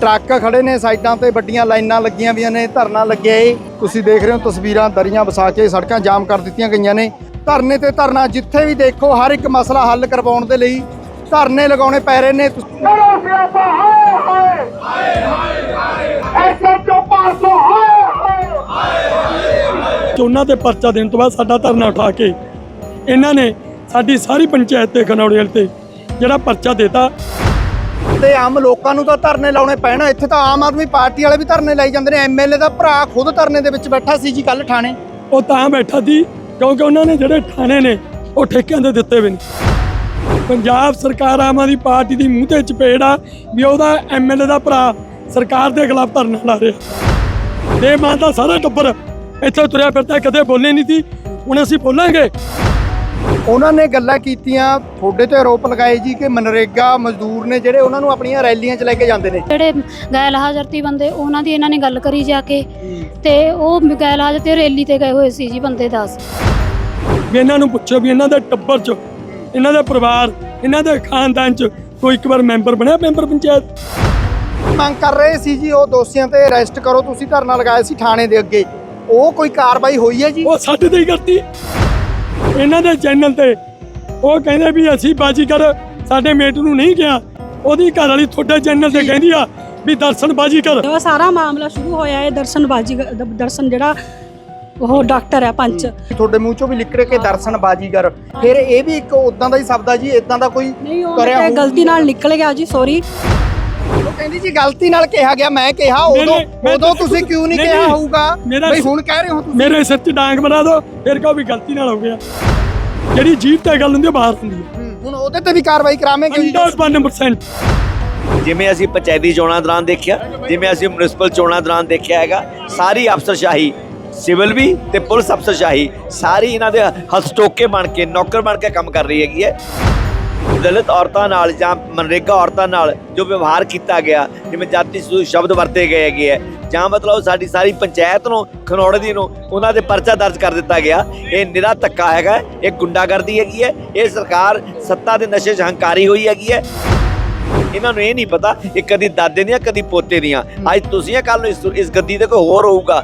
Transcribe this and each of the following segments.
Truck ਖੜੇ ਨੇ ਸਾਈਡਾਂ ਤੇ ਵੱਡੀਆਂ ਲਾਈਨਾਂ ਲੱਗੀਆਂ ਵੀਆਂ ਨੇ ਧਰਨਾ ਲੱਗਿਆ ਏ। ਤੁਸੀਂ ਦੇਖ ਰਹੇ ਹੋ ਤਸਵੀਰਾਂ ਦਰੀਆਂ ਵਸਾ ਕੇ ਸੜਕਾਂ ਜਾਮ ਕਰ ਦਿੱਤੀਆਂ ਗਈਆਂ ਨੇ। ਧਰਨੇ ਤੇ ਧਰਨਾ ਜਿੱਥੇ ਵੀ ਦੇਖੋ ਹਰ ਇੱਕ ਮਸਲਾ ਹੱਲ ਕਰਵਾਉਣ ਦੇ ਲਈ ਧਰਨੇ ਲਗਾਉਣੇ ਪੈ ਰਹੇ ਨੇ। ਕਰੋ ਸਿਆਪਾ ਹਾਏ ਹਾਏ। ਹਾਏ ਹਾਏ ਐਸਾ ਚੋ ਪਾਸੋ ਹਾਏ ਹਾਏ। ਚੋਣਾਂ ਤੇ ਪਰਚਾ ਦੇਣ ਤੋਂ ਬਾਅਦ ਸਾਡਾ ਧਰਨਾ ਉਠਾ ਕੇ ਇਹਨਾਂ ਨੇ ਸਾਡੀ ਸਾਰੀ ਪੰਚਾਇਤ ਤੇ ਖਨੌੜੇਲ ਤੇ ਜਿਹੜਾ ਪਰਚਾ ਦੇਤਾ ਤੇ ਆਮ ਲੋਕਾਂ ਨੂੰ ਤਾਂ ਧਰਨੇ ਲਾਉਣੇ ਪੈਣ। ਇੱਥੇ ਤਾਂ ਆਮ ਆਦਮੀ ਪਾਰਟੀ ਵਾਲੇ ਵੀ ਧਰਨੇ ਲਾਈ ਜਾਂਦੇ ਨੇ। ਐਮਐਲਏ ਦਾ ਭਰਾ ਖੁਦ ਧਰਨੇ ਦੇ ਵਿੱਚ ਬੈਠਾ ਸੀ ਜੀ ਕੱਲ ਠਾਣੇ ਉਹ ਤਾਂ ਬੈਠਾ ਸੀ, ਕਿਉਂਕਿ ਉਹਨਾਂ ਨੇ ਜਿਹੜੇ ਥਾਣੇ ਨੇ, ਉਹ ਠੇਕਿਆਂ ਦੇ ਦਿੱਤੇ ਵੀ ਨੇ। ਪੰਜਾਬ ਸਰਕਾਰ ਆਮ ਆਦਮੀ ਪਾਰਟੀ ਦੀ ਮੂੰਹ ਤੇ ਚਪੇੜ ਆ ਵੀ ਉਹਦਾ ਐਮਐਲਏ ਦਾ ਭਰਾ ਸਰਕਾਰ ਦੇ ਖਿਲਾਫ ਧਰਨਾ ਲਾ ਰਿਹਾ। ਦੇ ਮਾਂ ਦਾ ਸਾਰਾ ਟੱਬਰ ਇੱਥੇ ਤੁਰਿਆ ਫਿਰਦਾ, ਕਦੇ ਬੋਲੇ ਨਹੀਂ ਸੀ। ਹੁਣ ਅਸੀਂ ਬੋਲਾਂਗੇ। ਉਹਨਾਂ ਨੇ ਗੱਲਾਂ ਕੀਤੀਆਂ ਤੁਹਾਡੇ ਤੇ ਆਰੋਪ ਲਗਾਏ ਜੀ ਕਿ ਮਨਰੇਗਾ ਮਜ਼ਦੂਰ ਨੇ ਜਿਹੜੇ ਉਹਨਾਂ ਨੂੰ ਆਪਣੀਆਂ ਰੈਲੀਆਂ 'ਚ ਲੈ ਕੇ ਜਾਂਦੇ ਨੇ। ਜਿਹੜੇ ਗੈਰ ਹਾਜ਼ਰਤੀ ਬੰਦੇ ਉਹਨਾਂ ਦੀ ਇਹਨਾਂ ਨੇ ਗੱਲ ਕਰੀ ਜਾ ਕੇ ਤੇ ਉਹ ਗੈਰ ਹਾਜ਼ਰ ਤੇ ਰੈਲੀ ਤੇ ਗਏ ਹੋਏ ਸੀ ਜੀ ਬੰਦੇ 10 ਵੀ ਇਹਨਾਂ ਨੂੰ ਪੁੱਛੋ ਵੀ ਇਹਨਾਂ ਦੇ ਟੱਬਰ 'ਚ ਇਹਨਾਂ ਦੇ ਪਰਿਵਾਰ ਇਹਨਾਂ ਦੇ ਖਾਨਦਾਨ 'ਚ ਕੋਈ ਇੱਕ ਵਾਰ ਮੈਂਬਰ ਬਣਿਆ ਮੈਂਬਰ ਪੰਚਾਇਤ? ਮੰਗ ਕਰ ਰਹੇ ਸੀ ਜੀ ਉਹ ਦੋਸ਼ੀਆਂ ਤੇ ਅਰੈਸਟ ਕਰੋ ਤੁਸੀਂ ਧਰਨਾ ਲਗਾਇਆ ਸੀ ਥਾਣੇ ਦੇ ਅੱਗੇ। ਉਹ ਕੋਈ ਕਾਰਵਾਈ ਹੋਈ ਹੈ ਜੀ? ਉਹ ਸਾਡੇ ਤੇ ਹੀ ਕਰਤੀ। ਇਹਨਾਂ ਦੇ ਚੈਨਲ ਤੇ। ਉਹ ਕਹਿੰਦੇ ਵੀ ਅਸੀਂ ਬਾਜੀਗਰ ਸਾਡੇ ਮੇਟ ਨੂੰ ਨਹੀਂ ਗਿਆ ਉਹਦੀ ਘਰ ਵਾਲੀ ਤੁਹਾਡੇ ਚੈਨਲ ਤੇ ਕਹਿੰਦੀ ਆ ਵੀ ਦਰਸ਼ਨ ਬਾਜੀਗਰ। ਉਹ ਸਾਰਾ ਮਾਮਲਾ ਸ਼ੁਰੂ ਹੋਇਆ ਹੈ ਦਰਸ਼ਨ ਬਾਜੀ ਦਰਸ਼ਨ ਜਿਹੜਾ ਉਹ ਡਾਕਟਰ ਹੈ ਪੰਚ। ਤੁਹਾਡੇ ਮੂੰਹ ਚੋਂ ਵੀ ਲਿਕੜ ਕੇ ਦਰਸ਼ਨ ਬਾਜੀਗਰ। ਫਿਰ ਇਹ ਵੀ ਇੱਕ ਉਦਾਂ ਦਾ ਹੀ ਸ਼ਬਦ ਆ ਜੀ ਇਦਾਂ ਦਾ ਕੋਈ ਨਹੀਂ ਉਹ ਕਰਿਆ ਗਲਤੀ ਨਾਲ ਨਿਕਲ ਗਿਆ ਜੀ ਸੌਰੀ ਉਹ ਕਹਿੰਦੀ ਜੀ ਗਲਤੀ ਨਾਲ ਕਿਹਾ ਗਿਆ ਮੈਂ ਕਿਹਾ ਉਦੋਂ ਉਦੋਂ ਤੁਸੀਂ ਕਿਉਂ ਨਹੀਂ ਨਹੀਂ, ਕਿਹਾ ਨਹੀਂ। ਹੋਊਗਾ? ਮੇਰਾ- ਬਈ ਹੁਣ ਕਹਿ ਰਹੇ ਹੋ ਤੁਸੀਂ। ਮੇਰੇ ਸਿਰ 'ਚ ਡਾਂਗ ਬਣਾ ਦਿਓ ਫਿਰ ਕਹੋ ਵੀ ਗਲਤੀ ਨਾਲ ਹੋ ਗਿਆ। ਜਿਹੜੀ ਜੀਭ ਤੇ ਗੱਲ ਹੁੰਦੀ ਬਾਹਰ ਹੁੰਦੀ ਹੈ ਹੂੰ, ਹੁਣ ਉਹਦੇ ਤੇ ਵੀ ਕਾਰਵਾਈ ਕਰਾਵਾਂਗੇ ਜੀ। 100% ਜਿਵੇਂ ਅਸੀਂ ਪੰਚਾਇਤੀ ਚੋਣਾਂ ਦੌਰਾਨ ਦੇਖਿਆ ਜਿਵੇਂ ਅਸੀਂ ਮਿਊਨਿਸਪਲ ਚੋਣਾਂ ਦੌਰਾਨ ਦੇਖਿਆ ਹੈਗਾ ਸਾਰੀ ਅਫਸਰਸ਼ਾਹੀ ਸਿਵਲ ਵੀ ਤੇ ਪੁਲਿਸ ਅਫਸਰਸ਼ਾਹੀ ਸਾਰੀ ਇਹਨਾਂ ਦੇ ਹਸਟੋਕੇ ਬਣ ਕੇ ਨੌਕਰ ਬਣ ਕੇ ਕੰਮ ਕਰ ਰਹੀ ਹੈਗੀ ਹੈ। ਦਲਿਤ ਔਰਤਾਂ ਨਾਲ ਜਾਂ ਮਨਰੇਗਾ ਔਰਤਾਂ ਨਾਲ ਜੋ ਵਿਵਹਾਰ ਕੀਤਾ ਗਿਆ ਜਿਵੇਂ ਜਾਤੀ ਸੂ ਸ਼ਬਦ ਵਰਤੇ ਗਏ ਹੈਗੇ ਹੈ ਜਾਂ ਮਤਲਬ ਸਾਡੀ ਸਾਰੀ ਪੰਚਾਇਤ ਨੂੰ ਖਨੌੜੇ ਦੀ ਨੂੰ ਉਹਨਾਂ ਦੇ ਪਰਚਾ ਦਰਜ ਕਰ ਦਿੱਤਾ ਗਿਆ। ਇਹ ਨਿਰਾ ਧੱਕਾ ਹੈਗਾ ਇਹ ਗੁੰਡਾਗਰਦੀ ਹੈਗੀ ਹੈ ਇਹ ਸਰਕਾਰ ਸੱਤਾ ਦੇ ਨਸ਼ੇ 'ਚ ਹੰਕਾਰੀ ਹੋਈ ਹੈਗੀ ਹੈ। ਇਹਨਾਂ ਨੂੰ ਇਹ ਨਹੀਂ ਪਤਾ ਇਹ ਕਦੀ ਦਾਦੇ ਦੀਆਂ ਕਦੀ ਪੋਤੇ ਦੀਆਂ। ਅੱਜ ਤੁਸੀਂ ਆ ਕੱਲ ਨੂੰ ਇਸ, ਇਸ ਗੱਦੀ ਤੇ ਕੋਈ ਹੋਰ ਹੋਊਗਾ।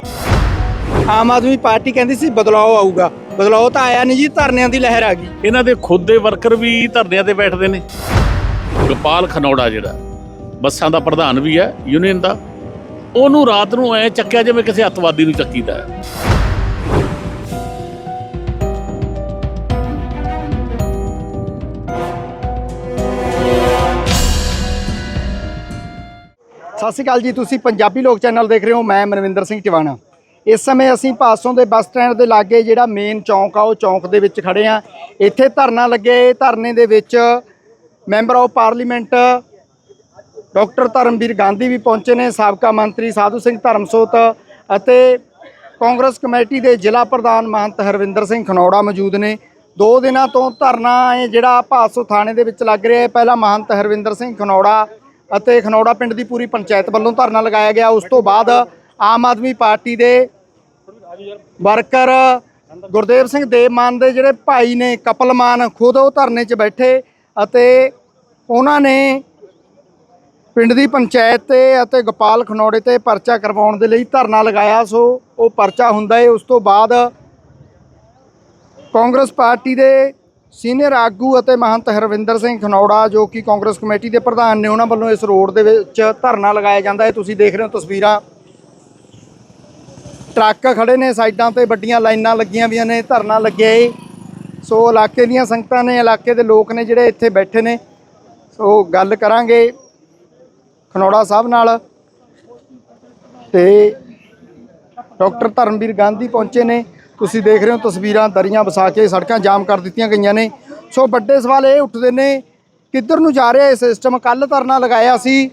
ਆਮ ਆਦਮੀ ਪਾਰਟੀ ਕਹਿੰਦੀ ਸੀ ਬਦਲਾਅ ਆਊਗਾ। ਬਦਲਾਅ ਤਾਂ ਆਇਆ ਨਹੀਂ ਜੀ ਧਰਨਿਆਂ ਦੀ ਲਹਿਰ ਆ ਗਈ। ਇਹਨਾਂ ਦੇ ਖੁਦ ਦੇ ਵਰਕਰ ਵੀ ਧਰਨਿਆਂ ਤੇ ਬੈਠਦੇ ਨੇ। ਗੋਪਾਲ ਖਨੌੜਾ ਜਿਹੜਾ ਬੱਸਾਂ ਦਾ ਪ੍ਰਧਾਨ ਵੀ ਹੈ ਯੂਨੀਅਨ ਦਾ। ਉਹਨੂੰ ਰਾਤ ਨੂੰ ਐ ਚੱਕਿਆ ਜਿਵੇਂ ਕਿਸੇ ਅੱਤਵਾਦੀ ਨੂੰ ਚੱਕੀਦਾ ਹੈ। ਸਤਿ ਸ਼੍ਰੀ ਅਕਾਲ ਜੀ ਤੁਸੀਂ ਪੰਜਾਬੀ ਲੋਕ ਚੈਨਲ ਦੇਖ ਰਹੇ ਹੋ ਮੈਂ ਮਨਵਿੰਦਰ ਸਿੰਘ ਟਿਵਾਣਾ ਇਸ ਸਮੇਂ ਅਸੀਂ ਪਾਸੋਂ ਦੇ ਬੱਸ ਸਟੈਂਡ ਦੇ ਲਾਗੇ ਜਿਹੜਾ ਮੇਨ ਚੌਂਕ ਆ, ਉਹ ਚੌਂਕ ਦੇ ਵਿੱਚ ਖੜੇ ਆ ਇੱਥੇ ਧਰਨਾ ਲੱਗੇ। ਧਰਨੇ ਦੇ ਵਿੱਚ member of parliament doctor Dharamvir Gandhi ਵੀ ਪਹੁੰਚੇ ਨੇ, ਸਾਬਕਾ ਮੰਤਰੀ ਸਾਧੂ ਸਿੰਘ ਧਰਮਸੋਤ ਅਤੇ ਕਾਂਗਰਸ ਕਮੇਟੀ ਦੇ ਜ਼ਿਲ੍ਹਾ ਪ੍ਰਧਾਨ ਮਹੰਤ ਹਰਵਿੰਦਰ ਸਿੰਘ ਖਨੌੜਾ ਮੌਜੂਦ ਨੇ। ਦੋ ਦਿਨਾਂ ਤੋਂ ਧਰਨਾ ਇਹ ਜਿਹੜਾ ਪਾਸੋਂ ਥਾਣੇ ਦੇ ਵਿੱਚ ਲੱਗ ਰਿਹਾ ਹੈ। ਪਹਿਲਾਂ ਮਹੰਤ ਹਰਵਿੰਦਰ ਸਿੰਘ ਖਨੌੜਾ ਅਤੇ ਖਨੌੜਾ ਪਿੰਡ ਦੀ ਪੂਰੀ ਪੰਚਾਇਤ ਵੱਲੋਂ ਧਰਨਾ ਲਗਾਇਆ ਗਿਆ। ਉਸ ਤੋਂ ਬਾਅਦ ਆਮ ਆਦਮੀ ਪਾਰਟੀ ਦੇ ਵਰਕਰ ਗੁਰਦੇਵ ਸਿੰਘ ਦੇਵਮਾਨ ਦੇ ਜਿਹੜੇ ਭਾਈ ਨੇ ਕਪਲਮਾਨ, ਖੁਦ ਉਹ ਧਰਨੇ 'ਚ ਬੈਠੇ ਅਤੇ ਉਹਨਾਂ ਨੇ ਪਿੰਡ ਦੀ ਪੰਚਾਇਤ ਤੇ ਅਤੇ ਗੋਪਾਲ ਖਨੌੜੇ ਤੇ ਪਰਚਾ ਕਰਵਾਉਣ ਦੇ ਲਈ ਧਰਨਾ ਲਗਾਇਆ। ਸੋ ਉਹ ਪਰਚਾ ਹੁੰਦਾ ਹੈ ਉਸ ਤੋਂ ਬਾਅਦ ਕਾਂਗਰਸ ਪਾਰਟੀ ਦੇ ਸੀਨੀਅਰ ਆਗੂ ਅਤੇ ਮਹੰਤ ਹਰਵਿੰਦਰ ਸਿੰਘ ਖਨੌੜਾ, ਜੋ ਕਿ ਕਾਂਗਰਸ ਕਮੇਟੀ ਦੇ ਪ੍ਰਧਾਨ ਨੇ, ਉਹਨਾਂ ਵੱਲੋਂ ਇਸ ਰੋਡ ਦੇ ਵਿੱਚ ਧਰਨਾ ਲਗਾਇਆ ਜਾਂਦਾ ਹੈ ਤੁਸੀਂ ਦੇਖ ਰਹੇ ਹੋ ਤਸਵੀਰਾਂ। ਟਰੱਕ ਖੜੇ ਨੇ ਸਾਈਡਾਂ ਤੇ, ਵੱਡੀਆਂ ਲਾਈਨਾਂ ਲੱਗੀਆਂ ਵੀਆਂ ਨੇ, ਧਰਨਾ ਲੱਗਿਆ ਏ। ਸੋ ਇਲਾਕੇ ਦੀਆਂ ਸੰਗਤਾਂ ਨੇ, ਇਲਾਕੇ ਦੇ ਲੋਕ ਨੇ ਜਿਹੜੇ ਇੱਥੇ ਬੈਠੇ ਨੇ। ਸੋ ਗੱਲ ਕਰਾਂਗੇ ਖਨੌੜਾ ਸਾਹਿਬ ਨਾਲ। ਤੇ ਡਾਕਟਰ ਧਰਮਵੀਰ ਗਾਂਧੀ ਪਹੁੰਚੇ ਨੇ। ਤੁਸੀਂ ਦੇਖ ਰਹੇ ਹੋ ਤਸਵੀਰਾਂ, ਦਰੀਆਂ ਵਸਾ ਕੇ ਸੜਕਾਂ ਜਾਮ ਕਰ ਦਿੱਤੀਆਂ ਗਈਆਂ ਨੇ। ਸੋ ਵੱਡੇ ਸਵਾਲ ਇਹ ਉੱਠਦੇ ਨੇ, ਕਿੱਧਰ ਨੂੰ ਜਾ ਰਿਹਾ ਇਹ ਸਿਸਟਮ ਕੱਲ ਧਰਨਾ ਲਗਾਇਆ ਸੀ।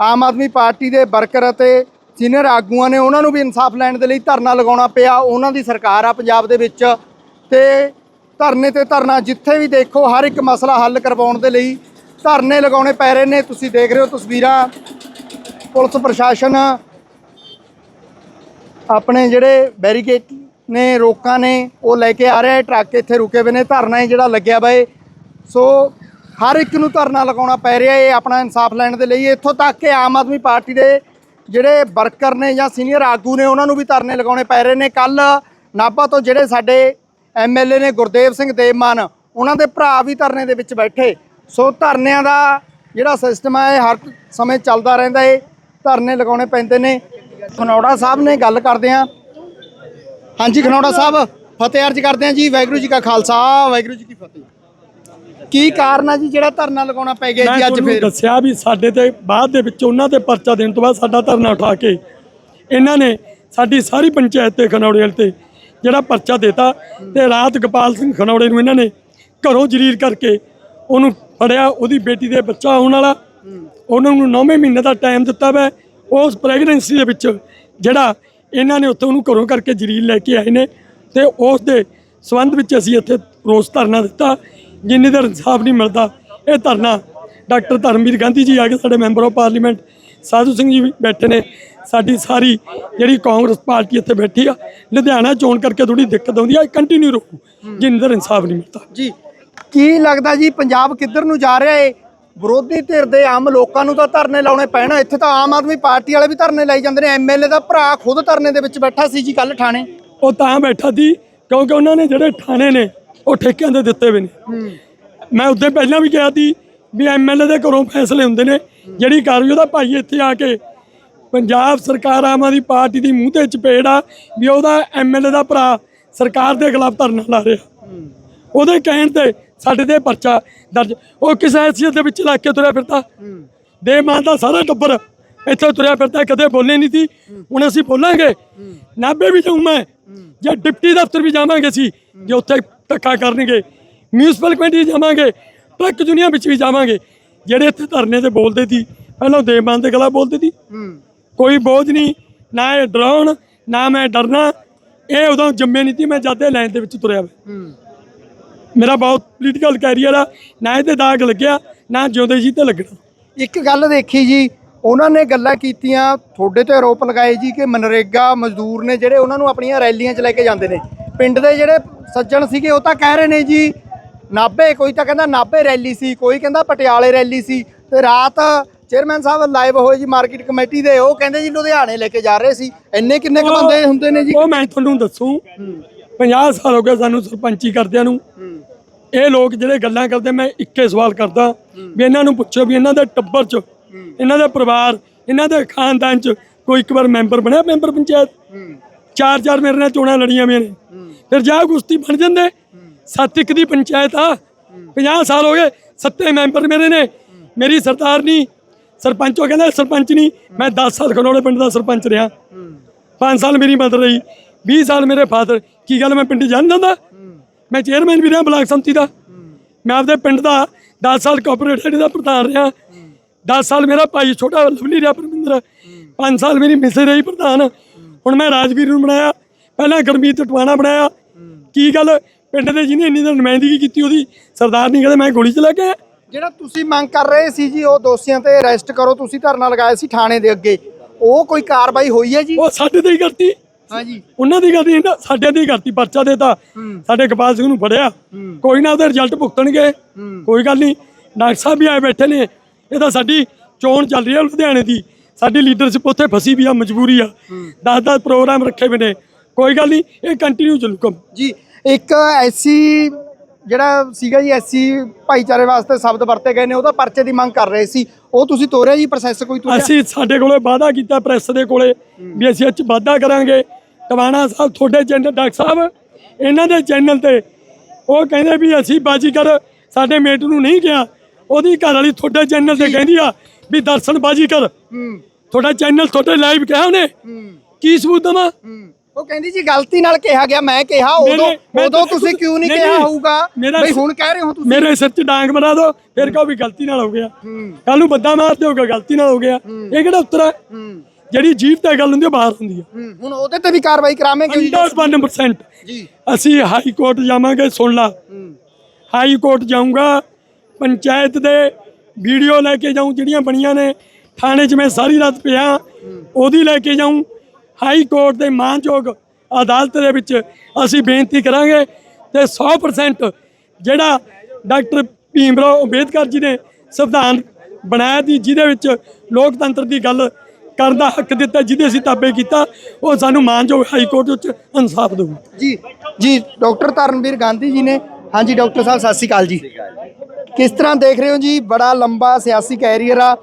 ਆਮ ਆਦਮੀ ਪਾਰਟੀ ਦੇ ਵਰਕਰ ਅਤੇ ਸੀਨੀਅਰ ਆਗੂਆਂ ਨੇ ਉਹਨਾਂ ਨੂੰ ਵੀ ਇਨਸਾਫ ਲੈਣ ਦੇ ਲਈ ਧਰਨਾ ਲਗਾਉਣਾ ਪਿਆ, ਉਹਨਾਂ ਦੀ ਸਰਕਾਰ ਆ ਪੰਜਾਬ ਦੇ ਵਿੱਚ। ਤੇ ਧਰਨੇ ਤੇ ਧਰਨਾ ਜਿੱਥੇ ਵੀ ਦੇਖੋ, ਹਰ ਇੱਕ ਮਸਲਾ ਹੱਲ ਕਰਵਾਉਣ ਦੇ ਲਈ ਧਰਨੇ ਲਗਾਉਣੇ ਪੈ ਰਹੇ ਨੇ। ਤੁਸੀਂ ਦੇਖ ਰਹੇ ਹੋ ਤਸਵੀਰਾਂ। ਪੁਲਿਸ ਪ੍ਰਸ਼ਾਸਨ ਆਪਣੇ ਜਿਹੜੇ ਬੈਰੀਕੇਡ ਨੇ, ਰੋਕਾਂ ਨੇ, ਉਹ ਲੈ ਕੇ ਆ ਰਿਹਾ ਹੈ। ਟਰੱਕ ਇੱਥੇ ਰੁਕੇ ਹੋਏ ਨੇ। ਧਰਨਾ ਹੀ ਜਿਹੜਾ ਲੱਗਿਆ ਵਾ ਸੋ ਹਰ ਇੱਕ ਨੂੰ ਧਰਨਾ ਲਗਾਉਣਾ ਪੈ ਰਿਹਾ ਹੈ ਆਪਣਾ ਇਨਸਾਫ ਲੈਣ ਦੇ ਲਈ। ਇੱਥੋਂ ਤੱਕ ਕਿ ਆਮ ਆਦਮੀ ਪਾਰਟੀ ਦੇ ਜਿਹੜੇ ਵਰਕਰ ਨੇ ਜਾਂ ਸੀਨੀਅਰ ਆਗੂ ਨੇ, ਉਹਨਾਂ ਨੂੰ ਵੀ ਧਰਨੇ ਲਗਾਉਣੇ ਪੈ ਰਹੇ ਨੇ। ਕੱਲ ਨਾਭਾ ਤੋਂ ਜਿਹੜੇ ਸਾਡੇ ਐਮਐਲਏ ਨੇ ਗੁਰਦੇਵ ਸਿੰਘ ਦੇਵਮਾਨ, ਉਹਨਾਂ ਦੇ ਭਰਾ ਵੀ ਧਰਨੇ ਦੇ ਵਿੱਚ ਬੈਠੇ। ਸੋ ਧਰਨਿਆਂ ਦਾ ਜਿਹੜਾ ਸਿਸਟਮ ਹੈ ਇਹ ਹਰ ਸਮੇਂ ਚੱਲਦਾ ਰਹਿੰਦਾ ਏ। ਧਰਨੇ ਲਗਾਉਣੇ ਪੈਂਦੇ ਨੇ। ਖਨੌੜਾ ਸਾਹਿਬ ਨੇ ਗੱਲ ਕਰਦੇ ਆ। ਹਾਂਜੀ, ਖਨੌੜਾ ਸਾਹਿਬ, ਫਤਿਹ ਅਰਜ ਕਰਦੇ ਆ ਜੀ। ਵਾਹਿਗੁਰੂ ਜੀ ਕਾ ਖਾਲਸਾ, ਵਾਹਿਗੁਰੂ ਜੀ ਕੀ ਫਤਿਹ। ਕੀ ਕਾਰਨ ਆ ਜੀ? ਜਿਹੜਾ ਧਰਨਾ ਲਗਾਉਣਾ ਪੈ ਗਿਆ ਜੀ ਅੱਜ ਤੁਹਾਨੂੰ ਫੇਰ? ਦੱਸਿਆ ਵੀ ਸਾਡੇ ਤੇ ਬਾਅਦ ਦੇ ਵਿੱਚ ਉਹਨਾਂ ਤੇ ਪਰਚਾ ਦੇਣ ਤੋਂ ਬਾਅਦ ਸਾਡਾ ਧਰਨਾ ਉਠਾ ਕੇ ਇਹਨਾਂ ਨੇ ਸਾਡੀ ਸਾਰੀ ਪੰਚਾਇਤ ਤੇ ਖਨੌੜੇ ਵਾਲੇ ਤੇ ਜਿਹੜਾ ਪਰਚਾ ਦਿੱਤਾ ਤੇ ਰਾਤ ਗੋਪਾਲ ਸਿੰਘ ਖਨੌੜੇ ਨੂੰ ਇਹਨਾਂ ਨੇ ਘਰੋਂ ਜਲੀਲ ਕਰਕੇ ਉਹਨੂੰ ਫੜਿਆ ਉਹਦੀ ਬੇਟੀ ਦੇ ਬੱਚਾ ਹੋਣ ਵਾਲਾ। ਉਹਨਾਂ ਨੂੰ 9ਵੇਂ ਮਹੀਨੇ ਦਾ ਟਾਈਮ ਦਿੱਤਾ ਵਾ। ਉਸ ਪ੍ਰੈਗਨੈਂਸੀ ਦੇ ਵਿੱਚ ਜਿਹੜਾ ਇਹਨਾਂ ਨੇ ਉੱਥੋਂ ਉਹਨੂੰ ਘਰੋਂ ਕਰਕੇ ਜਲੀਲ ਲੈ ਕੇ ਆਏ ਨੇ ਤੇ ਉਸ ਦੇ ਸਬੰਧ ਵਿੱਚ ਅਸੀਂ ਇੱਥੇ ਰੋਸ ਧਰਨਾ ਦਿੱਤਾ। ਜਿੰਨੀ ਦੇਰ ਇਨਸਾਫ ਨਹੀਂ ਮਿਲਦਾ ਇਹ ਧਰਨਾ ਡਾਕਟਰ ਧਰਮਵੀਰ ਗਾਂਧੀ ਜੀ ਆ ਕੇ ਸਾਡੇ member of parliament Sadhu Singh ji ਵੀ ਬੈਠੇ ਨੇ ਸਾਡੀ ਸਾਰੀ ਜਿਹੜੀ ਕਾਂਗਰਸ ਪਾਰਟੀ ਇੱਥੇ ਬੈਠੀ ਆ ਲੁਧਿਆਣਾ ਚੋਣ ਕਰਕੇ ਥੋੜੀ ਦਿੱਕਤ ਆਉਂਦੀ ਆ ਕੰਟੀਨਿਊ ਰਹੂ ਜਿੰਨੀ ਦੇਰ ਇਨਸਾਫ ਨਹੀਂ ਮਿਲਦਾ। ਜੀ ਕੀ ਲੱਗਦਾ ਜੀ ਪੰਜਾਬ ਕਿੱਧਰ ਨੂੰ ਜਾ ਰਿਹਾ ਏ? ਵਿਰੋਧੀ ਧਿਰ ਦੇ ਆਮ ਲੋਕਾਂ ਨੂੰ ਤਾਂ ਧਰਨੇ ਲਾਉਣੇ ਪੈਣ ਇੱਥੇ ਤਾਂ ਆਮ ਆਦਮੀ ਪਾਰਟੀ ਵਾਲੇ ਵੀ ਧਰਨੇ ਲਾਈ ਜਾਂਦੇ ਨੇ ਐਮਐਲਏ ਦਾ ਭਰਾ ਖੁਦ ਧਰਨੇ ਦੇ ਵਿੱਚ ਬੈਠਾ ਸੀ ਜੀ ਕੱਲ ਥਾਣੇ। ਉਹ ਤਾਂ ਬੈਠਾ ਸੀ ਕਿਉਂਕਿ ਉਹਨਾਂ ਨੇ ਜਿਹੜੇ ਥਾਣੇ ਨੇ ਉਹ ਠੇਕਿਆਂ ਦੇ ਦਿੱਤੇ ਹੋਏ ਨੇ ਮੈਂ ਉੱਤੇ ਪਹਿਲਾਂ ਵੀ ਕਿਹਾ ਸੀ ਵੀ ਐਮਐਲਏ ਦੇ ਘਰੋਂ ਫੈਸਲੇ ਹੁੰਦੇ ਨੇ। ਜਿਹੜੀ ਕਾਰਵਾਈ ਉਹਦਾ ਭਾਈ ਇੱਥੇ ਆ ਕੇ ਪੰਜਾਬ ਸਰਕਾਰ ਆਮ ਆਦਮੀ ਪਾਰਟੀ ਦੀ ਮੂੰਹ ਤੇ ਚਪੇੜ ਆ ਵੀ ਉਹਦਾ ਐਮਐਲਏ ਦਾ ਭਰਾ ਸਰਕਾਰ ਦੇ ਖਿਲਾਫ ਧਰਨਾ ਲਾ ਰਿਹਾ। ਉਹਦੇ ਕਹਿਣ ਤੇ ਸਾਡੇ ਤੇ ਪਰਚਾ ਦਰਜ। ਉਹ ਕਿਸ ਹੈਸੀਅਤ ਦੇ ਵਿੱਚ ਲੱਗ ਕੇ ਤੁਰਿਆ ਫਿਰਦਾ। ਦੇ ਮਾਂ ਦਾ ਸਾਰਾ ਟੱਬਰ ਇੱਥੇ ਤੁਰਿਆ ਫਿਰਦਾ ਕਦੇ ਬੋਲੇ ਨਹੀਂ ਸੀ। ਹੁਣ ਅਸੀਂ ਬੋਲਾਂਗੇ। ਨਾਭੇ ਵੀ ਜਾਊਂ ਮੈਂ। ਜਾਂ ਡਿਪਟੀ ਦਫ਼ਤਰ ਵੀ ਜਾਵਾਂਗੇ ਅਸੀਂ। ਜੇ ਉੱਥੇ ਧੱਕਾ ਕਰਨਗੇ। ਮਿਊਨਿਸਪਲ ਕਮੇਟੀ ਜਾਵਾਂਗੇ ਟਰੱਕ ਦੁਨੀਆ ਵਿੱਚ ਵੀ ਜਾਵਾਂਗੇ। ਜਿਹੜੇ ਇੱਥੇ ਧਰਨੇ ਤੇ ਬੋਲਦੇ ਸੀ ਪਹਿਲਾਂ ਦੇ ਮਾਂ ਦੇ ਗਲਾ ਬੋਲਦੇ ਸੀ। ਕੋਈ ਬੋਝ ਨਹੀਂ ਨਾ ਇਹ ਡਰਾਉਣ ਨਾ ਮੈਂ ਡਰਨਾ। ਇਹ ਉਦੋਂ ਜੰਮੇ ਨਹੀਂ ਸੀ ਮੈਂ ਜਾਦੇ ਲਾਈਨ ਦੇ ਵਿੱਚ ਤੁਰਿਆ ਮੇਰਾ ਬਹੁਤ ਪੋਲੀਟੀਕਲ ਕੈਰੀਅਰ ਆ ਨਾ ਇਹਦੇ ਦਾਗ ਲੱਗਿਆ ਨਾ ਜਿਉਂਦੇ ਜੀ ਤੇ ਲੱਗਣਾ। ਇੱਕ ਗੱਲ ਦੇਖੀ ਜੀ ਉਹਨਾਂ ਨੇ ਗੱਲਾਂ ਕੀਤੀਆਂ ਤੁਹਾਡੇ ਤੇ ਆਰੋਪ ਲਗਾਏ ਜੀ ਕਿ ਮਨਰੇਗਾ ਮਜ਼ਦੂਰ ਨੇ ਜਿਹੜੇ ਉਹਨਾਂ ਨੂੰ ਆਪਣੀਆਂ ਰੈਲੀਆਂ 'ਚ ਲੈ ਕੇ ਜਾਂਦੇ ਨੇ। ਪਿੰਡ ਦੇ ਜਿਹੜੇ ਸੱਜਣ ਸੀਗੇ ਉਹ ਤਾਂ ਕਹਿ ਰਹੇ ਨੇ ਜੀ ਨਾਭੇ ਕੋਈ ਤਾਂ ਕਹਿੰਦਾ ਨਾਭੇ ਰੈਲੀ ਸੀ ਕੋਈ ਕਹਿੰਦਾ ਪਟਿਆਲੇ ਰੈਲੀ ਸੀ। ਤੇ ਰਾਤ ਚੇਅਰਮੈਨ ਸਾਹਿਬ ਲਾਈਵ ਹੋਏ ਜੀ ਮਾਰਕੀਟ ਕਮੇਟੀ ਦੇ ਉਹ ਕਹਿੰਦੇ ਜੀ ਲੁਧਿਆਣੇ ਲੈ ਕੇ ਜਾ ਰਹੇ ਸੀ। ਇੰਨੇ ਕਿੰਨੇ ਕੁ ਬੰਦੇ ਹੁੰਦੇ ਨੇ ਜੀ? ਉਹ ਮੈਂ ਤੁਹਾਨੂੰ ਦੱਸੂ 50 ਸਾਲ ਹੋ ਗਏ ਸਾਨੂੰ ਸਰਪੰਚੀ ਕਰਦਿਆਂ ਨੂੰ। ਇਹ ਲੋਕ ਜਿਹੜੇ ਗੱਲਾਂ ਕਰਦੇ ਮੈਂ ਇੱਕੇ ਸਵਾਲ ਕਰਦਾ ਵੀ ਇਹਨਾਂ ਨੂੰ ਪੁੱਛੋ ਵੀ ਇਹਨਾਂ ਦੇ ਟੱਬਰ 'ਚ ਇਹਨਾਂ ਦੇ ਪਰਿਵਾਰ ਇਹਨਾਂ ਦੇ ਖਾਨਦਾਨ 'ਚ ਕੋਈ ਇੱਕ ਵਾਰ ਮੈਂਬਰ ਬਣਿਆ ਮੈਂਬਰ ਪੰਚਾਇਤ? ਚਾਰ ਚਾਰ ਮੇਰੇ ਨਾਲ ਚੋਣਾਂ ਲੜੀਆਂ ਮੇਰੇ ਨੇ। ਫਿਰ ਜਾ ਕੁਸ਼ਤੀ ਬਣ ਜਾਂਦੇ। ਸੱਤ ਇੱਕ ਦੀ ਪੰਚਾਇਤ ਆ। 50 ਸਾਲ ਹੋ ਗਏ, ਸੱਤੇ ਮੈਂਬਰ ਮੇਰੇ ਨੇ। ਮੇਰੀ ਸਰਦਾਰ ਨਹੀਂ, ਸਰਪੰਚ ਉਹ ਕਹਿੰਦਾ ਸਰਪੰਚ ਨਹੀਂ। ਮੈਂ 10 ਸਾਲ ਖਨੋੜੇ ਪਿੰਡ ਦਾ ਸਰਪੰਚ ਰਿਹਾ। 5 ਸਾਲ ਮੇਰੀ ਮਦਰ ਰਹੀ। 20 ਸਾਲ ਮੇਰੇ ਫਾਦਰ। ਕੀ ਗੱਲ, ਮੈਂ ਪਿੰਡ ਜਾਣ ਜਾਂਦਾ ਮੈਂ ਚੇਅਰਮੈਨ ਵੀ ਰਿਹਾ ਬਲਾਕ ਸੰਮਤੀ ਦਾ। ਮੈਂ ਆਪਦੇ ਪਿੰਡ ਦਾ 10 ਸਾਲ ਕੋਆਪਰੇਟਿਵ ਦਾ ਪ੍ਰਧਾਨ ਰਿਹਾ। 10 ਸਾਲ ਮੇਰਾ ਭਾਈ ਛੋਟਾ ਲਵਲੀ ਰਿਹਾ ਪਰਮਿੰਦਰ। 5 ਸਾਲ ਮੇਰੀ ਮਿਸੇ ਰਹੀ ਪ੍ਰਧਾਨ। ਹੁਣ ਮੈਂ ਰਾਜਵੀਰ ਨੂੰ ਬਣਾਇਆ ਪਹਿਲਾਂ ਗਰਮੀਤ ਟਵਾਣਾ ਬਣਾਇਆ। ਕੀ ਗੱਲ? ਪਿੰਡ ਦੇ ਜਿਹਨੇ ਇੰਨੀ ਤਾਂ ਨੁਮਾਇੰਦਗੀ ਕੀਤੀ ਉਹਦੀ ਸਰਦਾਰ ਨਹੀਂ ਕਹਿੰਦੇ ਮੈਂ ਗੋਲੀ ਚਲਾ ਕੇ। ਜਿਹੜਾ ਤੁਸੀਂ ਮੰਗ ਕਰ ਰਹੇ ਸੀ ਜੀ ਉਹ ਦੋਸ਼ੀਆਂ ਤੇ ਅਰੈਸਟ ਕਰੋ ਤੁਸੀਂ ਧਰਨਾ ਲਗਾਇਆ ਸੀ ਥਾਣੇ ਦੇ ਅੱਗੇ। ਉਹ ਕੋਈ ਕਾਰਵਾਈ ਹੋਈ ਹੈ ਜੀ? ਉਹ ਸਾਡੇ ਤੇ ਹੀ ਕਰਤੀ। ਹਾਂਜੀ ਉਹਨਾਂ ਦੀ ਕਰਤੀ ਨਾ ਸਾਡੇ ਤੇ ਹੀ ਕਰਤੀ ਪਰਚਾ ਦੇਤਾ। ਸਾਡੇ ਗੋਪਾਲ ਸਿੰਘ ਨੂੰ ਫੜਿਆ। ਕੋਈ ਨਾ ਉਹਦੇ ਰਿਜ਼ਲਟ ਭੁਗਤਣਗੇ। ਕੋਈ ਗੱਲ ਨਹੀਂ। ਡਾਕਟਰ ਸਾਹਿਬ ਵੀ ਆਏ ਬੈਠੇ ਨੇ। ਇਹ ਤਾਂ ਸਾਡੀ ਚੋਣ ਚੱਲ ਰਹੀ ਹੈ ਲੁਧਿਆਣੇ ਦੀ। ਸਾਡੀ ਲੀਡਰਸ਼ਿਪ ਉੱਥੇ ਫਸੀ ਵੀ ਆ ਮਜਬੂਰੀ ਆ। 10-10 ਪ੍ਰੋਗਰਾਮ ਰੱਖੇ ਹੋਏ ਨੇ। ਕੋਈ ਗੱਲ ਨਹੀਂ ਇਹ ਕੰਟੀਨਿਊ ਚੱਲੂ ਕੰਮ। ਜੀ ਇੱਕ ਐਸੀ ਜਿਹੜਾ ਸੀਗਾ ਜੀ ਐਸੀ ਭਾਈਚਾਰੇ ਵਾਸਤੇ ਸ਼ਬਦ ਵਰਤੇ ਗਏ ਨੇ ਉਹਦਾ ਪਰਚੇ ਦੀ ਮੰਗ ਕਰ ਰਹੇ ਸੀ। ਉਹ ਤੁਸੀਂ ਤੋਰਿਆ ਜੀ ਪ੍ਰੋਸੈਸ ਕੋਈ ਤੋਰਿਆ ਅਸੀਂ ਸਾਡੇ ਕੋਲੇ ਵਾਅਦਾ ਕੀਤਾ ਪ੍ਰੈਸ ਦੇ ਕੋਲੇ ਵੀ ਅਸੀਂ ਅੱਜ ਵਾਅਦਾ ਕਰਾਂਗੇ। ਟਵਾਣਾ ਸਾਹਿਬ ਤੁਹਾਡੇ ਚੈਨਲ ਡਾਕਟਰ ਸਾਹਿਬ ਇਹਨਾਂ ਦੇ ਚੈਨਲ ਤੇ। ਉਹ ਕਹਿੰਦੇ ਵੀ ਅਸੀਂ ਬਾਜੀਗਰ ਸਾਡੇ ਮੇਟ ਨੂੰ ਨਹੀਂ ਕਿਹਾ। ਉਹਦੀ ਘਰ ਵਾਲੀ ਤੁਹਾਡੇ ਚੈਨਲ ਤੇ ਕਹਿੰਦੀ ਆ ਵੀ ਦਰਸ਼ਨ ਬਾਜੀਗਰ ਹੂੰ। ਤੁਹਾਡਾ ਚੈਨਲ ਤੁਹਾਡੇ ਲਾਈਵ ਕਿਹਾ ਉਹਨੇ? ਕੀ ਸਬੂਤ ਦਵਾਂ? ਹੂੰ। ਉਹ ਕਹਿੰਦੀ ਜੀ ਗਲਤੀ ਨਾਲ ਕਿਹਾ ਗਿਆ ਮੈਂ ਕਿਹਾ ਉਦੋਂ ਉਦੋਂ ਤੁਸੀਂ ਕਿਉਂ ਨਹੀਂ ਕਿਹਾ। ਹੋਊਗਾ? ਬਈ ਹੁਣ ਕਹਿ ਰਹੇ ਹੋ ਤੁਸੀਂ। ਮੇਰੇ ਸਿਰ 'ਚ ਡਾਂਗ ਮਰਾ ਦੋ ਫਿਰ ਕਹੋ ਵੀ ਗਲਤੀ ਨਾਲ ਹੋ ਗਿਆ। ਕੱਲ ਨੂੰ ਬੰਦਾ ਮਾਰ ਦਿਓਗਾ ਗਲਤੀ ਨਾਲ ਹੋ ਗਿਆ। ਇਹ ਕਿਹੜਾ ਉੱਤਰ ਹੈ? ਹੂੰ। ਜਿਹੜੀ ਜੀਭ ਤੇ ਗੱਲ ਹੁੰਦੀ ਉਹ ਬਾਹਰ ਹੁੰਦੀ ਹੈ। ਹੂੰ। ਹੁਣ ਉਹਦੇ ਤੇ ਵੀ ਕਾਰਵਾਈ ਕਰਾਵਾਂਗੇ ਜੀ। 100% ਜੀ। ਅਸੀਂ ਹਾਈ ਕੋਰਟ ਜਾਵਾਂਗੇ ਸੁਣ ਲਾ। ਹਾਈ ਕੋਰਟ ਜਾਊਂਗਾ ਪੰਚਾਇਤ ਦੇ ਵੀਡੀਓ ਲੈ ਕੇ ਜਾਊਂ, ਜਿਹੜੀਆਂ ਬਣੀਆਂ ਨੇ, ਥਾਣੇ 'ਚ ਮੈਂ ਸਾਰੀ ਰਾਤ ਪਿਆ, ਉਹਦੀ ਲੈ ਕੇ ਜਾਊਂ। ਹਾਈ ਕੋਰਟ ਦੇ ਮਾਨਯੋਗ ਅਦਾਲਤ ਦੇ ਵਿੱਚ ਅਸੀਂ ਬੇਨਤੀ ਕਰਾਂਗੇ ਤੇ 100% ਜਿਹੜਾ ਡਾਕਟਰ ਭੀਮ ਰਾਓ ਅੰਬੇਦਕਰ ਜੀ ਨੇ ਸੰਵਿਧਾਨ ਬਣਾਇਆ ਦੀ ਜਿਹਦੇ ਵਿੱਚ ਲੋਕਤੰਤਰ ਦੀ ਗੱਲ ਕਰਨ ਦਾ ਹੱਕ ਦਿੱਤਾ, ਜਿਹਦੇ ਅਸੀਂ ਤਾਬੇ ਕੀਤਾ, ਉਹ ਸਾਨੂੰ ਮਾਨਯੋਗ ਹਾਈ ਕੋਰਟ ਵਿੱਚ ਇਨਸਾਫ ਦਿਓ ਜੀ ਜੀ, ਡਾਕਟਰ ਧਰਮਵੀਰ ਗਾਂਧੀ ਜੀ ਨੇ। ਹਾਂਜੀ, ਡਾਕਟਰ ਸਾਹਿਬ, ਸਤਿ ਸ਼੍ਰੀ ਅਕਾਲ ਜੀ। ਕਿਸ ਤਰ੍ਹਾਂ ਦੇਖ ਰਹੇ ਹੋ ਜੀ? ਬੜਾ ਲੰਬਾ ਸਿਆਸੀ ਕੈਰੀਅਰ ਆ।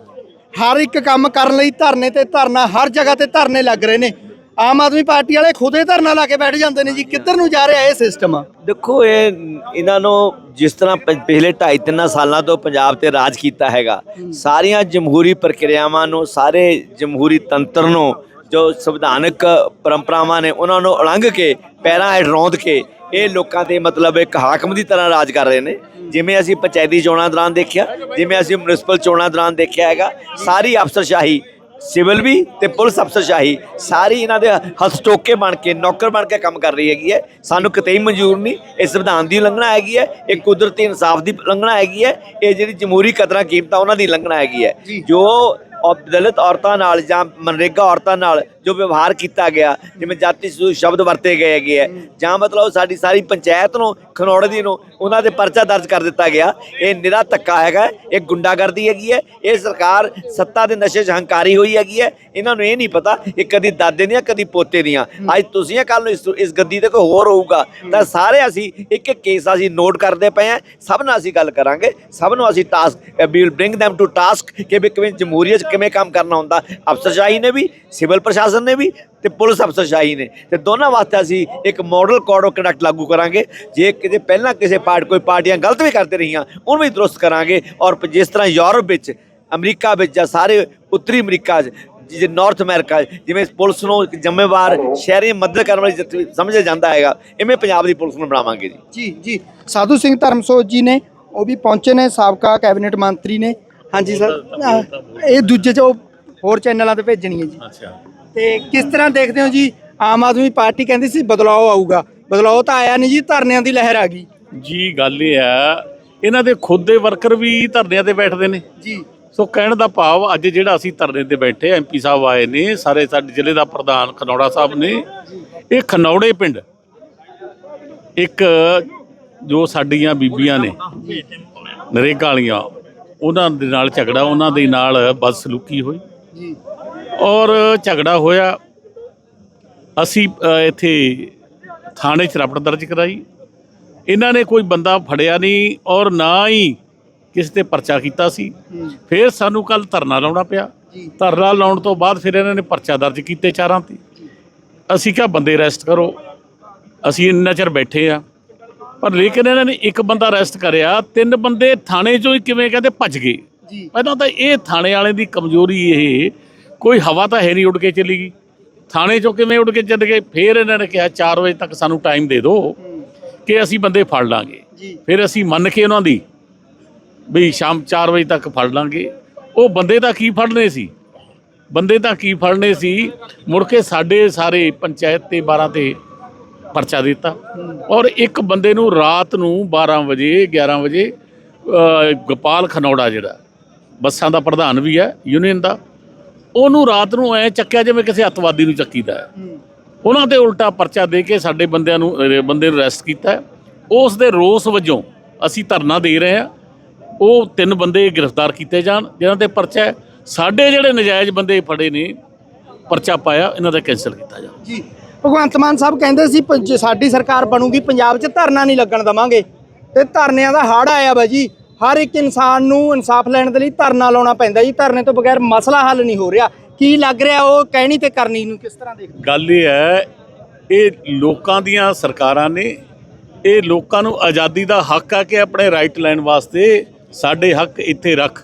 ਹਰ ਇੱਕ ਕੰਮ ਕਰਨ ਲਈ ਧਰਨੇ ਤੇ ਧਰਨਾ ਹਰ ਜਗ੍ਹਾ ਤੇ ਧਰਨੇ ਲੱਗ ਰਹੇ ਨੇ। ਆਮ ਆਦਮੀ ਪਾਰਟੀ ਵਾਲੇ ਖੁਦੇ ਧਰਨਾ ਲਾ ਕੇ ਬੈਠ ਜਾਂਦੇ ਨੇ ਜੀ। ਕਿੱਧਰ ਨੂੰ ਜਾ ਰਿਹਾ ਇਹ ਸਿਸਟਮ ਦੇਖੋ ਇਹ ਇਹਨਾਂ ਨੂੰ ਜਿਸ ਤਰ੍ਹਾਂ ਪ- ਪਿਛਲੇ 2.5 3 ਸਾਲਾਂ ਤੋਂ ਪੰਜਾਬ ਤੇ ਰਾਜ ਕੀਤਾ ਹੈਗਾ ਸਾਰੀਆਂ ਜਮਹੂਰੀ ਪ੍ਰਕਿਰਿਆਵਾਂ ਨੂੰ ਸਾਰੇ ਜਮਹੂਰੀ ਤੰਤਰ ਨੂੰ ਜੋ ਸੰਵਿਧਾਨਕ ਪਰੰਪਰਾਵਾਂ ਨੇ ਉਹਨਾਂ ਨੂੰ ਉਲੰਘ ਕੇ ਪੈਰਾਂ ਹੇਠ ਰੌਂਦ ਕੇ ਇਹ ਲੋਕਾਂ ਤੇ ਮਤਲਬ ਇੱਕ ਹਾਕਮ ਦੀ ਤਰ੍ਹਾਂ ਰਾਜ ਕਰ ਰਹੇ ਨੇ। ਜਿਵੇਂ ਅਸੀਂ ਪੰਚਾਇਤੀ ਚੋਣਾਂ ਦੌਰਾਨ ਦੇਖਿਆ ਜਿਵੇਂ ਅਸੀਂ ਮਿਊਨਿਸਪਲ ਚੋਣਾਂ ਦੌਰਾਨ ਦੇਖਿਆ ਹੈਗਾ ਸਾਰੀ ਅਫਸਰਸ਼ਾਹੀ ਸਿਵਲ ਵੀ ਤੇ ਪੁਲਿਸ ਅਫਸਰਸ਼ਾਹੀ ਸਾਰੀ ਇਹਨਾਂ ਦੇ ਹਸਟੋਕੇ ਬਣ ਕੇ ਨੌਕਰ ਬਣ ਕੇ ਕੰਮ ਕਰ ਰਹੀ ਹੈਗੀ ਹੈ। ਸਾਨੂੰ ਕਿਤੇ ਮਨਜ਼ੂਰ ਨਹੀਂ ਇਹ ਸੰਵਿਧਾਨ ਦੀ ਉਲੰਘਣਾ ਹੈਗੀ ਹੈ ਇਹ ਕੁਦਰਤੀ ਇਨਸਾਫ ਦੀ ਉਲੰਘਣਾ ਹੈਗੀ ਹੈ ਇਹ ਜਿਹੜੀ ਜਮਹੂਰੀ ਕਦਰਾਂ ਕੀਮਤਾਂ ਉਹਨਾਂ ਦੀ ਉਲੰਘਣਾ ਹੈਗੀ ਹੈ। ਜੋ। ਦਲਿਤ ਔਰਤਾਂ ਨਾਲ ਜਾਂ ਮਨਰੇਗਾ ਔਰਤਾਂ ਨਾਲ ਜੋ ਵਿਵਹਾਰ ਕੀਤਾ ਗਿਆ, ਜਿਵੇਂ ਜਾਤੀ ਸੂ ਸ਼ਬਦ ਵਰਤੇ ਗਏ ਹੈਗੇ ਹੈ ਜਾਂ ਮਤਲਬ ਸਾਡੀ ਸਾਰੀ ਪੰਚਾਇਤ ਨੂੰ ਖਨੌੜ ਦੀ ਨੂੰ, ਉਹਨਾਂ ਦੇ ਪਰਚਾ ਦਰਜ ਕਰ ਦਿੱਤਾ ਗਿਆ। ਇਹ ਨਿਰਾ ਧੱਕਾ ਹੈਗਾ, ਇਹ ਗੁੰਡਾਗਰਦੀ ਹੈਗੀ ਹੈ, ਇਹ ਸਰਕਾਰ ਸੱਤਾ ਦੇ ਨਸ਼ੇ 'ਚ ਹੰਕਾਰੀ ਹੋਈ ਹੈਗੀ ਹੈ। ਇਹਨਾਂ ਨੂੰ ਇਹ ਨਹੀਂ ਪਤਾ ਇਹ ਕਦੀ ਦਾਦੇ ਦੀਆਂ, ਕਦੀ ਪੋਤੇ ਦੀਆਂ। ਅੱਜ ਤੁਸੀਂ ਆ ਕੱਲ ਨੂੰ ਇਸ ਇਸ ਗੱਦੀ ਤੇ ਕੋਈ ਹੋਰ ਹੋਊਗਾ, ਤਾਂ ਸਾਰੇ ਅਸੀਂ ਇੱਕ ਇੱਕ ਕੇਸ ਅਸੀਂ ਨੋਟ ਕਰਦੇ ਪਏ ਆ ਸਭ ਨਾਲ ਅਸੀਂ ਗੱਲ ਕਰਾਂਗੇ, ਸਭ ਨੂੰ ਅਸੀਂ task we will bring them to task ਕਿ ਵੀ ਕਿਵੇਂ ਜਮਹੂਰੀਅਤ 'ਚ ਕਿਵੇਂ ਕੰਮ ਕਰਨਾ ਹੁੰਦਾ। ਅਫਸਰਸ਼ਾਹੀ ਨੇ ਵੀ, ਸਿਵਲ ਪ੍ਰਸ਼ਾਸਨ ਨੇ ਵੀ ਤੇ ਪੁਲਿਸ ਅਫਸਰਸ਼ਾਹੀ ਨੇ। ਤੇ ਦੋਨਾਂ ਵਾਸਤੇ ਅਸੀਂ ਇੱਕ ਮਾਡਲ ਕੋਡ ਆਫ ਕੰਡਕਟ ਲਾਗੂ ਕਰਾਂਗੇ। ਜੇ ਕਿਤੇ ਪਹਿਲਾਂ ਕਿਸੇ ਪਾਰਟ ਕੋਈ ਪਾਰਟੀਆਂ ਗਲਤ ਵੀ ਕਰਦੇ ਰਹੀਆਂ ਉਹਨੂੰ ਵੀ ਦਰੁਸਤ ਕਰਾਂਗੇ। ਔਰ ਜਿਸ ਤਰ੍ਹਾਂ ਯੂਰਪ ਵਿੱਚ ਅਮਰੀਕਾ ਵਿੱਚ ਜਾਂ ਸਾਰੇ ਉੱਤਰੀ ਅਮਰੀਕਾ 'ਚ ਜੇ ਨਾਰਥ ਅਮਰੀਕਾ ਜਿਵੇਂ ਪੁਲਿਸ ਨੂੰ ਇੱਕ ਜ਼ਿੰਮੇਵਾਰ ਸ਼ਹਿਰੀ ਮਦਦ ਕਰਨ ਵਾਲੀ ਸਮਝਿਆ ਜਾਂਦਾ ਹੈਗਾ ਇਵੇਂ ਪੰਜਾਬ ਦੀ ਪੁਲਿਸ ਨੂੰ ਬਣਾਵਾਂਗੇ ਜੀ। ਜੀ ਜੀ। ਸਾਧੂ ਸਿੰਘ ਧਰਮਸੋਤ ਜੀ ਨੇ ਉਹ ਵੀ ਪਹੁੰਚੇ ਨੇ ਸਾਬਕਾ ਕੈਬਨਿਟ ਮੰਤਰੀ ਨੇ। ਹਾਂਜੀ ਸਰ। ਇਹ ਦੂਜੇ ਚ ਉਹ ਹੋਰ ਚੈਨਲਾਂ ਤੇ ਭੇਜਣੀ ਹੈ ਜੀ। ਅੱਛਾ। ਤੇ ਕਿਸ ਤਰ੍ਹਾਂ ਦੇਖਦੇ ਹੋ ਜੀ? ਆਮ ਆਦਮੀ ਪਾਰਟੀ ਕਹਿੰਦੀ ਸੀ ਬਦਲਾਅ ਆਊਗਾ। ਬਦਲਾਅ ਤਾਂ ਆਇਆ ਨਹੀਂ ਜੀ ਧਰਨਿਆਂ ਦੀ ਲਹਿਰ ਆ ਗਈ। ਜੀ ਗੱਲ ਇਹ ਆ ਇਹਨਾਂ ਦੇ ਖੁਦ ਦੇ ਵਰਕਰ ਵੀ ਧਰਨਿਆਂ ਤੇ ਬੈਠਦੇ ਨੇ। ਜੀ। ਸੋ ਕਹਿਣ ਦਾ ਭਾਵ ਅੱਜ ਜਿਹੜਾ ਅਸੀਂ ਧਰਨੇ ਤੇ ਬੈਠੇ ਐਮਪੀ ਸਾਹਿਬ ਆਏ ਨੇ ਸਾਰੇ ਸਾਡੇ ਜ਼ਿਲ੍ਹੇ ਦਾ ਪ੍ਰਧਾਨ ਖਨੌੜਾ ਸਾਹਿਬ ਨੇ। ਇਹ ਖਨੌੜੇ ਪਿੰਡ। ਇੱਕ ਜੋ ਸਾਡੀਆਂ ਬੀਬੀਆਂ ਨੇ ਨਰੇਗਾ ਵਾਲੀਆਂ ਉਹਨਾਂ ਦੇ ਨਾਲ ਝਗੜਾ ਉਹਨਾਂ ਦੇ ਨਾਲ ਬਦਸਲੂਕੀ ਹੋਈ। ਜੀ। ਔਰ ਝਗੜਾ ਹੋਇਆ। ਅਸੀਂ ਇੱਥੇ ਥਾਣੇ 'ਚ ਰਪਟ ਦਰਜ ਕਰਾਈ। ਇਹਨਾਂ ਨੇ ਕੋਈ ਬੰਦਾ ਫੜਿਆ ਨਹੀਂ ਔਰ ਨਾ ਹੀ ਕਿਸੇ ਤੇ ਪਰਚਾ ਕੀਤਾ ਸੀ। ਫਿਰ ਸਾਨੂੰ ਕੱਲ ਧਰਨਾ ਲਾਉਣਾ ਪਿਆ। ਧਰਨਾ ਲਾਉਣ ਤੋਂ ਬਾਅਦ ਫਿਰ ਇਹਨਾਂ ਨੇ ਪਰਚਾ ਦਰਜ ਕੀਤੇ ਚਾਰਾਂ ਤੇ। ਅਸੀਂ ਕਿਹਾ ਬੰਦੇ ਅਰੈਸਟ ਕਰੋ। ਅਸੀਂ ਇੰਨਾ ਚਿਰ ਬੈਠੇ ਆ ਪਰ ਲੇਕਿਨ ਇਹਨਾਂ ਨੇ ਇੱਕ ਬੰਦਾ ਅਰੈਸਟ ਕਰਿਆ। ਤਿੰਨ ਬੰਦੇ ਥਾਣੇ 'ਚੋਂ ਹੀ ਕਿਵੇਂ ਕਹਿੰਦੇ ਭੱਜ ਗਏ। ਪਹਿਲਾਂ ਤਾਂ ਇਹ ਥਾਣੇ ਵਾਲੇ ਦੀ ਕਮਜ਼ੋਰੀ ਇਹ ਕੋਈ ਹਵਾ ਤਾਂ ਹੈ ਨਹੀਂ ਉੱਡ ਕੇ ਚਲੀ ਗਈ। ਥਾਣੇ 'ਚੋਂ ਕਿਵੇਂ ਉੱਡ ਕੇ ਚੱਲ ਗਏ? ਫਿਰ ਇਹਨਾਂ ਨੇ ਕਿਹਾ 4 ਵਜੇ ਤੱਕ ਸਾਨੂੰ ਟਾਈਮ ਦੇ ਦਿਓ ਕਿ ਅਸੀਂ ਬੰਦੇ ਫੜ ਲਾਂਗੇ। ਫਿਰ ਅਸੀਂ ਮੰਨ ਕੇ ਉਹਨਾਂ ਦੀ ਵੀ ਸ਼ਾਮ 4 ਵਜੇ ਤੱਕ ਫੜ ਲਾਂਗੇ। ਉਹ ਬੰਦੇ ਤਾਂ ਕੀ ਫੜਨੇ ਸੀ? ਬੰਦੇ ਤਾਂ ਕੀ ਫੜਨੇ ਸੀ? ਮੁੜ ਕੇ ਸਾਡੇ ਸਾਰੇ ਪੰਚਾਇਤ ਤੇ 12 ਤੇ ਪਰਚਾ ਦਿੱਤਾ। ਔਰ ਇੱਕ ਬੰਦੇ ਨੂੰ ਰਾਤ ਨੂੰ 12 ਵਜੇ 11 ਵਜੇ ਗੋਪਾਲ ਖਨੌੜਾ ਜਿਹੜਾ ਬੱਸਾਂ ਦਾ ਪ੍ਰਧਾਨ ਵੀ ਹੈ ਯੂਨੀਅਨ ਦਾ। ਉਹਨੂੰ ਰਾਤ ਨੂੰ ਐ ਚੱਕਿਆ ਜਿਵੇਂ ਕਿਸੇ ਅੱਤਵਾਦੀ ਨੂੰ ਚੱਕੀਦਾ ਹੈ। ਉਹਨਾਂ ਤੇ ਉਲਟਾ ਪਰਚਾ ਦੇ ਕੇ ਸਾਡੇ ਬੰਦਿਆਂ ਨੂੰ ਬੰਦੇ ਨੂੰ ਅਰੈਸਟ ਕੀਤਾ। ਉਸ ਦੇ ਰੋਸ ਵਜੋਂ ਅਸੀਂ ਧਰਨਾ ਦੇ ਰਹੇ ਹਾਂ। ਉਹ ਤਿੰਨ ਬੰਦੇ ਗ੍ਰਿਫਤਾਰ ਕੀਤੇ ਜਾਣ ਜਿਨ੍ਹਾਂ ਤੇ ਪਰਚਾ ਸਾਡੇ ਜਿਹੜੇ ਨਜਾਇਜ਼ ਬੰਦੇ ਫੜੇ ਨੇ ਪਰਚਾ ਪਾਇਆ ਇਹਨਾਂ ਦਾ ਕੈਂਸਲ ਕੀਤਾ ਜਾਵੇ। ਜੀ। ਭਗਵੰਤ ਮਾਨ ਸਾਹਿਬ ਕਹਿੰਦੇ ਸੀ ਜੇ ਸਾਡੀ ਸਰਕਾਰ ਬਣੂਗੀ ਪੰਜਾਬ 'ਚ ਧਰਨਾ ਨਹੀਂ ਲੱਗਣ ਦਵਾਂਗੇ। ਤੇ ਧਰਨਿਆਂ ਦਾ ਹੜ ਆਇਆ ਵਾ ਜੀ। ਹਰ ਇੱਕ ਇਨਸਾਨ ਨੂੰ ਇਨਸਾਫ ਲੈਣ ਦੇ ਲਈ ਧਰਨਾ ਲਾਉਣਾ ਪੈਂਦਾ ਜੀ। ਧਰਨੇ ਤੋਂ ਬਗੈਰ ਮਸਲਾ ਹੱਲ ਨਹੀਂ ਹੋ ਰਿਹਾ। ਕੀ ਲੱਗ ਰਿਹਾ ਉਹ ਕਹਿਣੀ ਤੇ ਕਰਨੀ ਨੂੰ ਕਿਸ ਤਰ੍ਹਾਂ ਦੇਖਦੇ ਗੱਲ ਇਹ ਹੈ, ਇਹ ਲੋਕਾਂ ਦੀਆਂ ਸਰਕਾਰਾਂ ਨੇ, ਇਹ ਲੋਕਾਂ ਨੂੰ ਆਜ਼ਾਦੀ ਦਾ ਹੱਕ ਆ ਕਿ ਆਪਣੇ ਰਾਈਟ ਲੈਣ ਵਾਸਤੇ ਸਾਡੇ ਹੱਕ ਇੱਥੇ ਰੱਖ।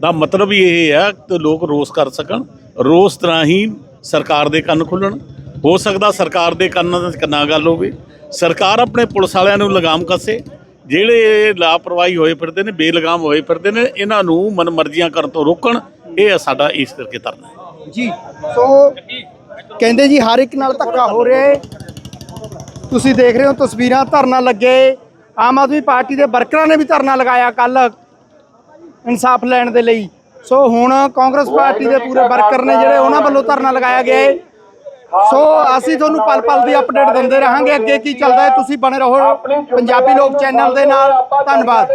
ਦਾ ਮਤਲਬ ਹੀ ਇਹ ਹੈ ਕਿ ਲੋਕ ਰੋਸ ਕਰ ਸਕਣ, ਰੋਸ ਤਰ੍ਹਾਂ ਹੀ ਸਰਕਾਰ ਦੇ ਕੰਨ ਖੁੱਲਣ। ਹੋ ਸਕਦਾ ਸਰਕਾਰ ਦੇ ਕੰਨਾਂ ਦੇ ਨਾ ਗੱਲ ਹੋਵੇ। ਸਰਕਾਰ ਆਪਣੇ ਪੁਲਿਸ ਵਾਲਿਆਂ ਨੂੰ ਲਗਾਮ ਕੱਸੇ। ਜਿਹੜੇ ਲਾਪਰਵਾਹੀ ਹੋਏ ਫਿਰਦੇ ਨੇ ਬੇਲਗਾਮ ਹੋਏ ਫਿਰਦੇ ਨੇ ਇਹਨਾਂ ਨੂੰ ਮਨਮਰਜ਼ੀਆਂ ਕਰਨ ਤੋਂ ਰੋਕਣ ਇਹ ਸਾਡਾ ਇਸ ਕਰਕੇ ਧਰਨਾ ਹੈ। ਜੀ ਸੋ ਕਹਿੰਦੇ ਜੀ ਹਰ ਇੱਕ ਨਾਲ ਧੱਕਾ ਹੋ ਰਿਹਾ ਹੈ। ਤੁਸੀਂ ਦੇਖ ਰਹੇ ਹੋ ਤਸਵੀਰਾਂ ਧਰਨਾ ਲੱਗੇ। ਆਮ ਆਦਮੀ ਪਾਰਟੀ ਦੇ ਵਰਕਰਾਂ ਨੇ ਵੀ ਧਰਨਾ ਲਗਾਇਆ ਕੱਲ ਇਨਸਾਫ ਲੈਣ ਦੇ ਲਈ। ਸੋ ਹੁਣ ਕਾਂਗਰਸ ਪਾਰਟੀ ਦੇ ਪੂਰੇ ਵਰਕਰ ਨੇ ਜਿਹੜੇ ਉਹਨਾਂ ਵੱਲੋਂ ਧਰਨਾ ਲਗਾਇਆ ਗਿਆ ਹੈ। ਸੋ ਅਸੀਂ ਤੁਹਾਨੂੰ ਪਲ ਪਲ ਦੀ ਅਪਡੇਟ ਦਿੰਦੇ ਰਹਾਂਗੇ ਅੱਗੇ ਕੀ ਚੱਲਦਾ ਹੈ ਤੁਸੀਂ ਬਣੇ ਰਹੋ ਪੰਜਾਬੀ ਲੋਕ ਚੈਨਲ ਦੇ ਨਾਲ। ਧੰਨਵਾਦ।